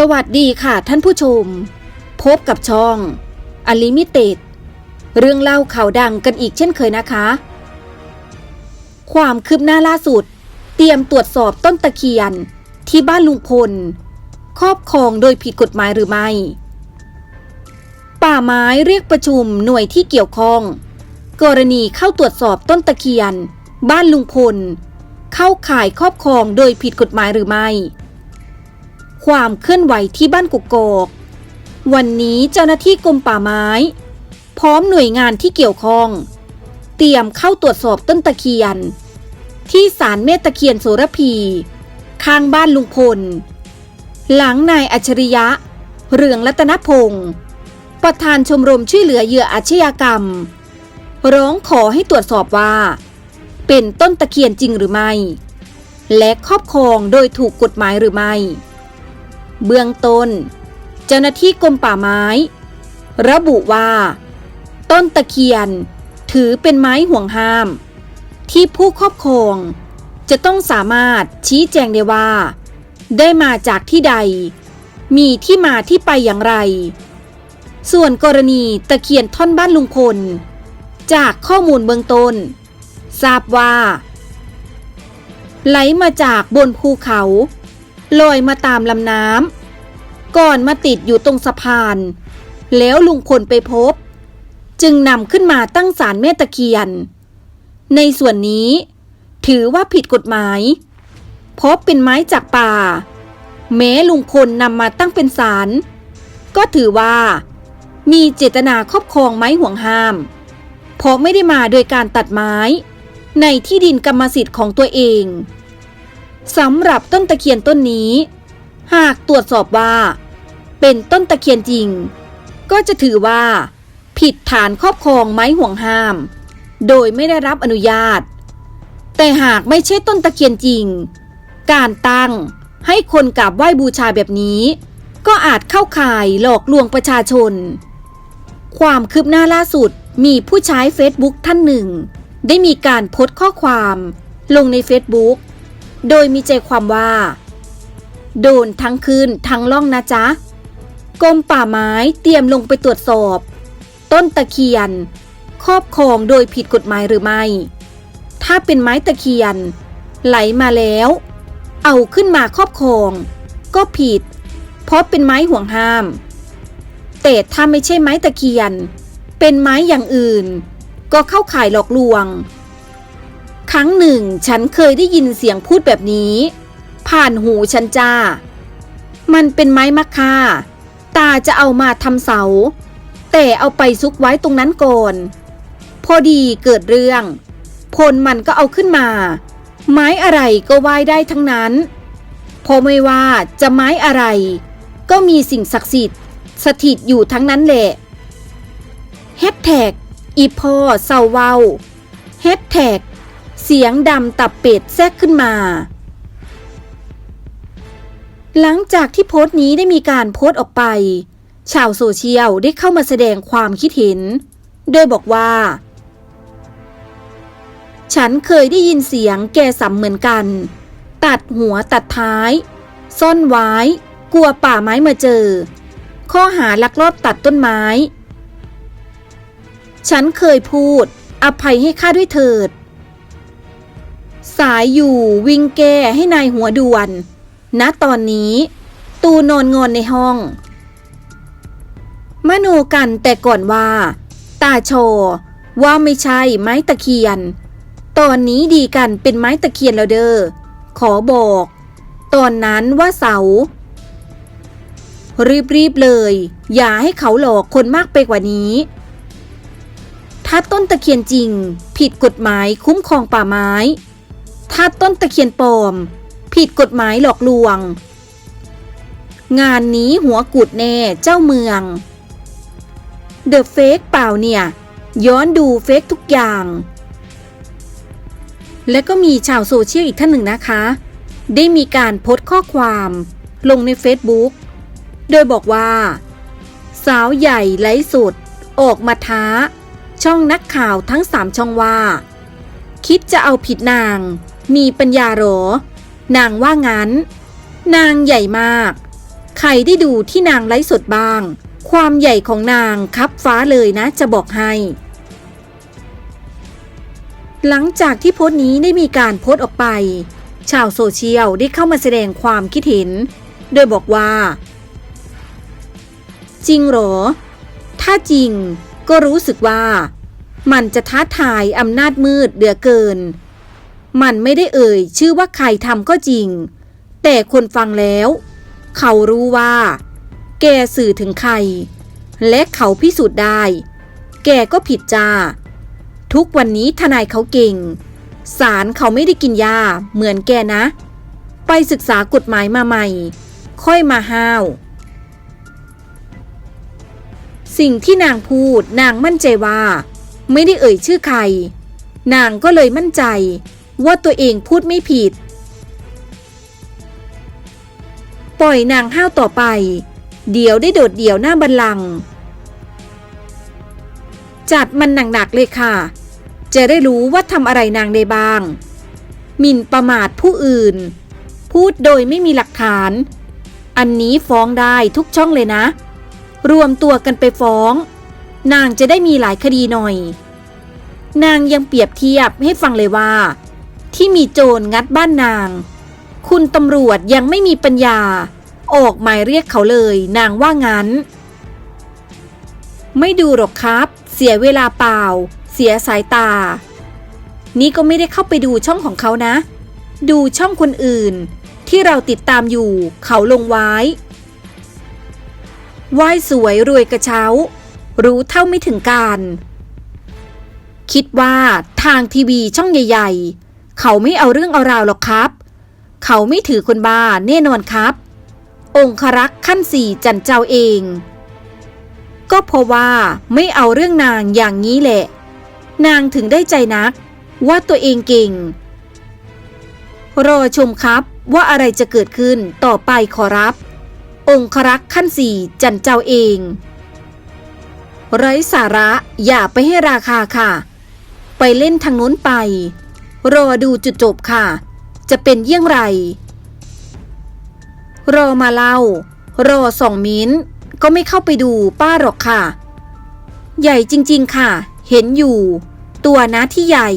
สวัสดีค่ะท่านผู้ชม พบกับช่องอลิมิเต็ดเรื่องเล่าข่าวดังกันอีกเช่นเคยนะคะ ความคืบหน้าล่าสุด เตรียมตรวจสอบต้นตะเคียนที่บ้านลุงพล ครอบครองโดยผิดกฎหมายหรือไม่ ป่าไม้เรียกประชุมหน่วยที่เกี่ยวข้อง กรณีเข้าตรวจสอบต้นตะเคียน บ้านลุงพล เข้าข่ายครอบครองโดยผิดกฎหมายหรือไม่ ความเคลื่อนไหวที่บ้านกุกกอกวันนี้เจ้าหน้าที่กรมป่าไม้ พร้อมหน่วยงานที่เกี่ยวข้อง เตรียมเข้าตรวจสอบต้นตะเคียน ที่ศาลเมตตะเคียนโสระพี ข้างบ้านลุงพล หลังนายอัจฉริยะ เรืองรัตนพงศ์ประธานชมรมช่วยเหลือเหยื่ออาชญากรรม ร้องขอให้ตรวจสอบว่า เป็นต้นตะเคียนจริงหรือไม่ และครอบครองโดยถูกกฎหมายหรือไม่ เบื้องต้น เจ้าหน้าที่กรมป่าไม้ ระบุว่า ต้นตะเคียน ถือเป็นไม้ห่วงห้าม ที่ผู้ครอบครอง จะต้องสามารถชี้แจงได้ว่า ได้มาจากที่ใด มีที่มาที่ไปอย่างไร ส่วนกรณีตะเคียนท่อนบ้านลุงพล จากข้อมูลเบื้องต้น ทราบว่า ไหลมาจากบนภูเขา ลอยมาตามลำน้ำก่อนมาติดอยู่ตรงสะพาน แล้วลุงพลไปพบ จึงนำขึ้นมาตั้งศาลแม่ตะเคียน ในส่วนนี้ ถือว่าผิดกฎหมาย เพราะเป็นไม้จากป่า แม้ลุงพลนำมาตั้งเป็นศาลก็ถือว่า มีเจตนาครอบครองไม้ห่วงห้าม เพราะไม่ได้มาโดยการตัดไม้ ในที่ดินกรรมสิทธิ์ของตัวเอง สำหรับต้นตะเคียนต้นนี้ หากตรวจสอบว่า เป็นต้นตะเคียนจริง ก็จะถือว่า ผิดฐานครอบครองไม้ห่วงห้าม โดยไม่ได้รับอนุญาต แต่หากไม่ใช่ต้นตะเคียนจริง การตั้งให้คนกราบไหว้บูชาแบบนี้ ก็อาจเข้าข่ายหลอกลวงประชาชน ความคืบหน้าล่าสุดมีผู้ใช้เฟซบุ๊กท่านหนึ่ง ได้มีการโพสต์ข้อความ ลงในเฟซบุ๊ก โดยมีใจความว่า โดนทั้งคืนทั้งล่องนะจ๊ะกรมป่าไม้เตรียมลงไปตรวจสอบ ต้นตะเคียน ครอบครองโดยผิดกฎหมายหรือไม่ ถ้าเป็นไม้ตะเคียน ไหลมาแล้ว เอาขึ้นมาครอบครอง ก็ผิด เพราะเป็นไม้ห่วงห้าม แต่ถ้าไม่ใช่ไม้ตะเคียน เป็นไม้อย่างอื่น ก็เข้าข่ายหลอกลวง ครั้งหนึ่งฉันเคยได้ยินเสียงพูดแบบนี้ ผ่านหูฉันจ้า มันเป็นไม้มะค่า ตาจะเอามาทำเสา แต่เอาไปซุกไว้ตรงนั้นก่อน พอดีเกิดเรื่อง พลมันก็เอาขึ้นมา ไม้อะไรก็ไหว้ได้ทั้งนั้น พอไม่ว่าจะไม้อะไร ก็มีสิ่งศักดิ์สิทธิ์ สถิตอยู่ทั้งนั้นแหละแฮชแท็กอีพ่อเศร้าเว้าแฮชแท็ก เสียงดำตับเป็ดแทรกขึ้นมา หลังจากที่โพสต์นี้ได้มีการโพสต์ออกไป ชาวโซเชียลได้เข้ามาแสดงความคิดเห็น โดยบอกว่า ฉันเคยได้ยินเสียงแกสัมเหมือนกัน ตัดหัวตัดท้าย ซ่อนไว้ กลัวป่าไม้มาเจอ ข้อหาลักลอบตัดต้นไม้ ฉันเคยพูด อภัยให้ข้าด้วยเถิด สายอยู่วิ่งแก้ให้นายหัวด่วน ณตอนนี้ ตูนอนงอนในห้อง มโนกันแต่ก่อนว่า ตาโชว่าไม่ใช่ไม้ตะเคียน ตอนนี้ดีกันเป็นไม้ตะเคียนแล้วเด้อ ขอบอก ตอนนั้นว่าเสา รีบๆเลย อย่าให้เขาหลอกคนมากไปกว่านี้ถ้าต้นตะเคียนจริง ผิดกฎหมายคุ้มครองป่าไม้ ถ้าต้นตะเคียนปลอม ผิดกฎหมายหลอกลวง งานนี้หัวกุดแน่เจ้าเมือง เดอะเฟกเปล่าเนี่ย ย้อนดูเฟกทุกอย่าง และก็มีชาวโซเชียลอีกท่านหนึ่งนะคะ ได้มีการโพสต์ข้อความลงใน Facebook โดยบอกว่า สาวใหญ่ไลฟ์สดออกมาท้า ช่องนักข่าวทั้งสามช่องว่า คิดจะเอาผิดนาง มีปัญญาหรอนางว่างั้น นางใหญ่มาก ใครได้ดูที่นางไลฟ์สดบ้าง ความใหญ่ของนางคับฟ้าเลยนะจะบอกให้ หลังจากที่โพสต์นี้ได้มีการโพสต์ออกไป ชาวโซเชียลได้เข้ามาแสดงความคิดเห็น โดยบอกว่า จริงหรอ ถ้าจริงก็รู้สึกว่า มันจะท้าทายอำนาจมืดเหลือเกิน มันไม่ได้เอ่ย ชื่อว่าใครทำก็จริง แต่คนฟังแล้ว เขารู้ว่า แกสื่อถึงใคร และเขาพิสูจน์ได้ แกก็ผิดจ้า ทุกวันนี้ทนายเขาเก่งศาลเขาไม่ได้กินยา เหมือนแกนะ ไปศึกษากฎหมายมาใหม่ ค่อยมาห้าว สิ่งที่นางพูดนางมั่นใจว่า ไม่ได้เอ่ยชื่อใคร นางก็เลยมั่นใจ ว่าตัวเองพูดไม่ผิด ปล่อยนางห้าวต่อไป เดี๋ยวได้โดดเดี่ยวหน้าบันลัง จัดมันหนักๆเลยค่ะ จะได้รู้ว่าทำอะไรนางได้บ้างหมิ่นประมาทผู้อื่น พูดโดยไม่มีหลักฐาน อันนี้ฟ้องได้ทุกช่องเลยนะ รวมตัวกันไปฟ้อง นางจะได้มีหลายคดีหน่อย นางยังเปรียบเทียบให้ฟังเลยว่า ที่มีโจรงัดบ้านนาง คุณตำรวจยังไม่มีปัญญา ออกหมายเรียกเขาเลยนางว่างั้น ไม่ดูหรอกครับ เสียเวลาเปล่า เสียสายตา นี่ก็ไม่ได้เข้าไปดูช่องของเขานะ ดูช่องคนอื่น ที่เราติดตามอยู่เขาลงไว้ไหว้สวยรวยกระเช้า รู้เท่าไม่ถึงการ คิดว่าทางทีวีช่องใหญ่ ๆ เขาไม่เอาเรื่องเอาราวหรอกครับ เขาไม่ถือคนบ้าแน่นอนครับ องครักษ์ขั้นสี่จันเจ้าเอง ก็เพราะว่าไม่เอาเรื่องนางอย่างนี้แหละ นางถึงได้ใจนัก ว่าตัวเองเก่ง รอชมครับว่าอะไรจะเกิดขึ้นต่อไปขอรับ องครักษ์ขั้นสี่จันเจ้าเองไร้สาระอย่าไปให้ราคาค่ะ ไปเล่นทางนู้นไป รอดูจุดจบค่ะ จะเป็นเยี่ยงไร รอมาเล่า รอสองมิ้น ก็ไม่เข้าไปดูป้าหรอกค่ะ ใหญ่จริง ๆ ค่ะ เห็นอยู่ ตัวนะที่ใหญ่